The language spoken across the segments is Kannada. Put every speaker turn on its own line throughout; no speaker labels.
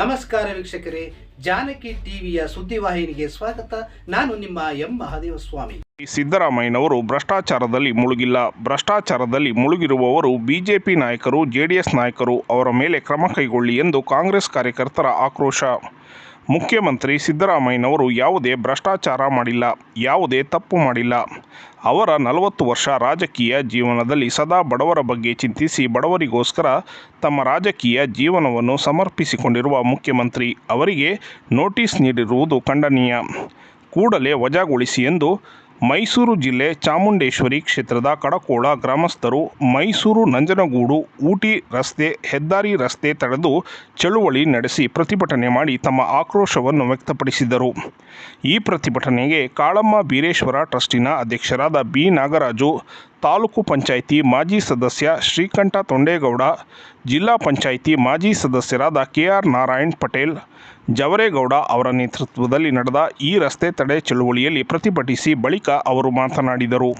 ನಮಸ್ಕಾರ ವೀಕ್ಷಕರೇ, ಜಾನಕಿ ಟಿವಿಯ ಸುದ್ದಿವಾಹಿನಿಗೆ ಸ್ವಾಗತ. ನಾನು ನಿಮ್ಮ ಎಂ. ಮಹಾದೇವ ಸ್ವಾಮಿ
ಸಿದ್ದರಾಮಯ್ಯನವರು ಭ್ರಷ್ಟಾಚಾರದಲ್ಲಿ ಮುಳುಗಿಲ್ಲ. ಭ್ರಷ್ಟಾಚಾರದಲ್ಲಿ ಮುಳುಗಿರುವವರು ಬಿಜೆಪಿ ನಾಯಕರು, ಜೆಡಿಎಸ್ ನಾಯಕರು ಅವರ ಮೇಲೆ ಕ್ರಮ ಕೈಗೊಳ್ಳಿ ಎಂದು ಕಾಂಗ್ರೆಸ್ ಕಾರ್ಯಕರ್ತರ ಆಕ್ರೋಶ. ಮುಖ್ಯಮಂತ್ರಿ ಸಿದ್ದರಾಮಯ್ಯನವರು ಯಾವುದೇ ಭ್ರಷ್ಟಾಚಾರ ಮಾಡಿಲ್ಲ, ಯಾವುದೇ ತಪ್ಪು ಮಾಡಿಲ್ಲ. ಅವರ ನಲವತ್ತು ವರ್ಷ ರಾಜಕೀಯ ಜೀವನದಲ್ಲಿ ಸದಾ ಬಡವರ ಬಗ್ಗೆ ಚಿಂತಿಸಿ ಬಡವರಿಗೋಸ್ಕರ ತಮ್ಮ ರಾಜಕೀಯ ಜೀವನವನ್ನು ಸಮರ್ಪಿಸಿಕೊಂಡಿರುವ ಮುಖ್ಯಮಂತ್ರಿ ಅವರಿಗೆ ನೋಟಿಸ್ ನೀಡಿರುವುದು ಖಂಡನೀಯ. ಕೂಡಲೇ ವಜಾಗೊಳಿಸಿ ಎಂದು ಮೈಸೂರು ಜಿಲ್ಲೆ ಚಾಮುಂಡೇಶ್ವರಿ ಕ್ಷೇತ್ರದ ಕಡಕೋಳ ಗ್ರಾಮಸ್ಥರು ಮೈಸೂರು ನಂಜನಗೂಡು ಊಟಿ ರಸ್ತೆ, ಹೆದ್ದಾರಿ ರಸ್ತೆ ತಡೆದು ಚಳುವಳಿ ನಡೆಸಿ ಪ್ರತಿಭಟನೆ ಮಾಡಿ ತಮ್ಮ ಆಕ್ರೋಶವನ್ನು ವ್ಯಕ್ತಪಡಿಸಿದರು. ಈ ಪ್ರತಿಭಟನೆಗೆ ಕಾಳಮ್ಮ ಬೀರೇಶ್ವರ ಟ್ರಸ್ಟಿನ ಅಧ್ಯಕ್ಷರಾದ ಬಿ. ನಾಗರಾಜು, ತಾಲೂಕು ಪಂಚಾಯಿತಿ ಮಾಜಿ ಸದಸ್ಯ ಶ್ರೀಕಂಠ ತೊಂಡೇಗೌಡ, ಜಿಲ್ಲಾ ಪಂಚಾಯಿತಿ ಮಾಜಿ ಸದಸ್ಯರಾದ ಕೆಆರ್ ನಾರಾಯಣ್ ಪಟೇಲ್ ಜವರೇಗೌಡ ಅವರ ನೇತೃತ್ವದಲ್ಲಿ ನಡೆದ ಈ ರಸ್ತೆ ತಡೆ ಚಳುವಳಿಯಲ್ಲಿ ಪ್ರತಿಭಟಿಸಿ ಬಳಿಕ ಅವರು ಮಾತನಾಡಿದರು.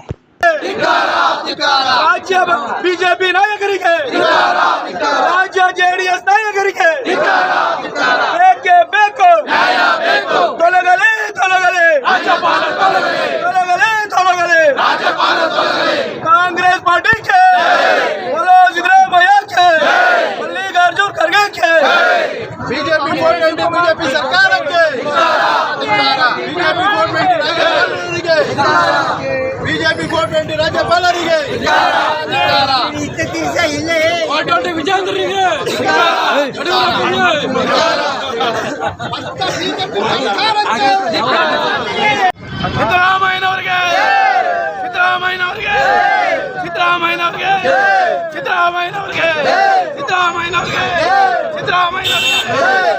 ರಾಜ್ಯ ಬಿಜೆಪಿ ನಾಯಕರಿಗೆ, ರಾಜ್ಯ ಜೆಡಿಎಸ್ ನಾಯಕರಿಗೆ
ಗೌರ್ಮೆಂಟ್ ಬಿಜೆಪಿ ಸರ್ಕಾರಕ್ಕೆ ಬಿಜೆಪಿ ಗೌರ್ಮೆಂಟ್ ರಾಜ್ಯಪಾಲರಿಗೆ ಬಿಜೆಪಿ ಗೌರ್ಮೆಂಟ್ ರಾಜ್ಯಪಾಲರಿಗೆ
ಸಿದ್ದರಾಮಯ್ಯನವರಿಗೆ ಸಿದ್ದರಾಮಯ್ಯನವರಿಗೆ ಸಿದ್ದರಾಮಯ್ಯನವರಿಗೆ ಸಿದ್ದರಾಮಯ್ಯನವರಿಗೆ ಸಿದ್ದರಾಮಯ್ಯನವರಿಗೆ ಸಿದ್ದರಾಮಯ್ಯನವರಿಗೆ ಸಿದ್ದರಾಮಯ್ಯನವರಿಗೆ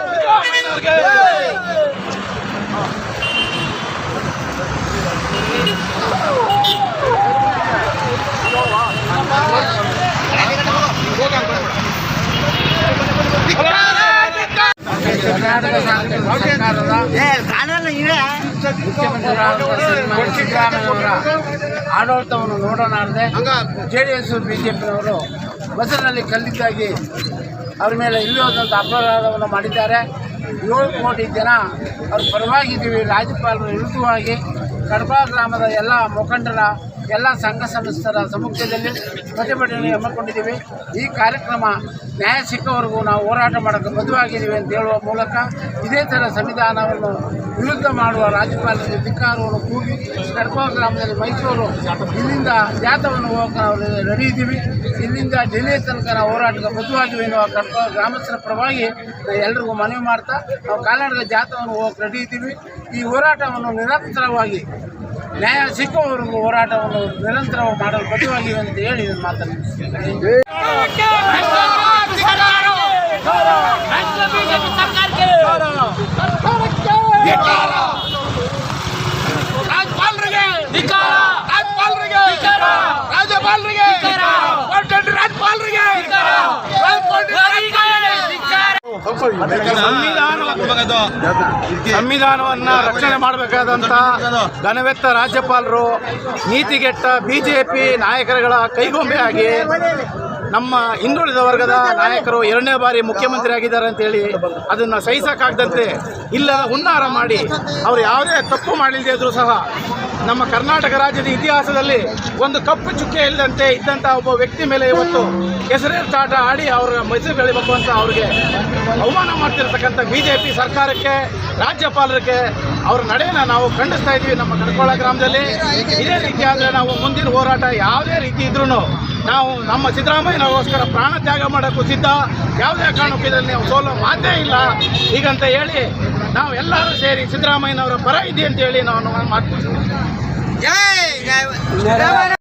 ಆಡಳಿತವನ್ನು ನೋಡೋಣಾರ್ದೆ ಜೆ ಡಿ ಎಸ್ ಬಿಜೆಪಿನವರು ಬಸ್ಸಿನಲ್ಲಿ ಕಲ್ಲಿದ್ದಾಗಿ ಅವ್ರ ಮೇಲೆ ಇಲ್ಲೋದಂಥ ಅಪರಾಧವನ್ನು ಮಾಡಿದ್ದಾರೆ ಏಳು ಕೋಟಿ ಜನ ಅವ್ರ ಪರವಾಗಿದ್ದೀವಿ ರಾಜ್ಯಪಾಲರು ವಿರುದ್ಧವಾಗಿ ಕಡಬ ಗ್ರಾಮದ ಎಲ್ಲ ಮುಖಂಡರ ಎಲ್ಲ ಸಂಘ ಸಂಸ್ಥರ ಸಮ್ಮುಖದಲ್ಲಿ ಪ್ರತಿಭಟನೆ ಹಮ್ಮಿಕೊಂಡಿದ್ದೀವಿ. ಈ ಕಾರ್ಯಕ್ರಮ ನ್ಯಾಯ ಸಿಕ್ಕವರೆಗೂ ನಾವು ಹೋರಾಟ ಮಾಡೋಕ್ಕೆ ಮದುವಾಗಿದ್ದೀವಿ ಅಂತ ಹೇಳುವ ಮೂಲಕ ಇದೇ ಥರ ಸಂವಿಧಾನವನ್ನು ವಿರುದ್ಧ ಮಾಡುವ ರಾಜ್ಯಪಾಲರಿಗೆ ಧಿಕ್ಕಾರವನ್ನು ಕೂಗಿ ಕಡಪ ಗ್ರಾಮದಲ್ಲಿ ಮೈಸೂರು ಇಲ್ಲಿಂದ ಜಾತವನ್ನು ಹೋಗಕ್ಕೆ ನಾವು ರೆಡಿ ಇದ್ದೀವಿ. ಇಲ್ಲಿಂದ ಡೆಲ್ಲಿ ತನಕ ನಾವು ಹೋರಾಟಕ್ಕೆ ಬದ್ಧವಾಗಿವೆ ಎನ್ನುವ ಕಡಪ ಗ್ರಾಮಸ್ಥರ ಪರವಾಗಿ ನಾವು ಎಲ್ರಿಗೂ ಮನವಿ ಮಾಡ್ತಾ ನಾವು ಕಾಲ್ನಡಿಗೆ ಜಾತವನ್ನು ಹೋಗಕ್ಕೆ ರೆಡಿ ಇದ್ದೀವಿ. ಈ ಹೋರಾಟವನ್ನು ನಿರಂತರವಾಗಿ ನ್ಯಾಯ ಸಿಕ್ಕುವವರೆಗೂ ಹೋರಾಟವನ್ನು ನಿರಂತರ ಮಾಡಲು ಬದ್ಧವಾಗಿವೆ ಅಂತ ಹೇಳಿ ಇದನ್ನು ಮಾತನಾಡ್ತೀನಿ
ರಾಜ್ಯಪಾಲರಿಗೆ ರಾಜ್ಯಪಾಲರಿಗೆ ರಾಜ್ಯಪಾಲರಿಗೆ ರಾಜ್ಯಪಾಲರಿಗೆ ಸಂವಿಧಾನವನ್ನ ರಕ್ಷಣೆ ಮಾಡಬೇಕಾದಂತ ಘನವೆತ್ತ ರಾಜ್ಯಪಾಲರು ನೀತಿಗೆಟ್ಟ ಬಿಜೆಪಿ ನಾಯಕರುಗಳ ಕೈಗೊಂಬೆಯಾಗಿ ನಮ್ಮ ಹಿಂದುಳಿದ ವರ್ಗದ ನಾಯಕರು ಎರಡನೇ ಬಾರಿ ಮುಖ್ಯಮಂತ್ರಿ ಆಗಿದ್ದಾರೆ ಅಂತೇಳಿ ಅದನ್ನು ಸಹಿಸಕ್ಕಾಗದಂತೆ ಇಲ್ಲ, ಹುನ್ನಾರ ಮಾಡಿ ಅವರು ಯಾವುದೇ ತಪ್ಪು ಮಾಡಿಲ್ಲದೆ ಇದ್ರೂ ಸಹ ನಮ್ಮ ಕರ್ನಾಟಕ ರಾಜ್ಯದ ಇತಿಹಾಸದಲ್ಲಿ ಒಂದು ಕಪ್ಪು ಚುಕ್ಕೆ ಇಲ್ಲದಂತೆ ಇದ್ದಂಥ ಒಬ್ಬ ವ್ಯಕ್ತಿ ಮೇಲೆ ಇವತ್ತು ಹೆಸರೇರ್ಚಾಟ ಆಡಿ ಅವರ ಮೈಸೂರು ಬೆಳಿಬೇಕು ಅಂತ ಅವ್ರಿಗೆ ಅವಮಾನ ಮಾಡ್ತಿರ್ತಕ್ಕಂಥ ಬಿ ಸರ್ಕಾರಕ್ಕೆ, ರಾಜ್ಯಪಾಲರಿಗೆ ಅವ್ರ ನಡೆಯನ್ನ ನಾವು ಖಂಡಿಸ್ತಾ ಇದ್ದೀವಿ ನಮ್ಮ ಕಡ್ಕೊಳ್ಳ ಗ್ರಾಮದಲ್ಲಿ. ಇದೇ ರೀತಿ ಆದರೆ ನಾವು ಮುಂದಿನ ಹೋರಾಟ ಯಾವುದೇ ರೀತಿ ಇದ್ರೂ ನಾವು ನಮ್ಮ ಸಿದ್ದರಾಮಯ್ಯನಗೋಸ್ಕರ ಪ್ರಾಣ ತ್ಯಾಗ ಮಾಡೋಕ್ಕೂ ಸಿದ್ಧ. ಯಾವುದೇ ಕಾರಣಕ್ಕೂ ಇದರಲ್ಲಿ ನಾವು ಸೋಲೋ ಮಾತೇ ಇಲ್ಲ. ಹೀಗಂತ ಹೇಳಿ ನಾವು ಎಲ್ಲರೂ ಸೇರಿ ಸಿದ್ದರಾಮಯ್ಯನವರ ಪರ ಇದೆ ಅಂತ ಹೇಳಿ ನಾವು ಮಾತು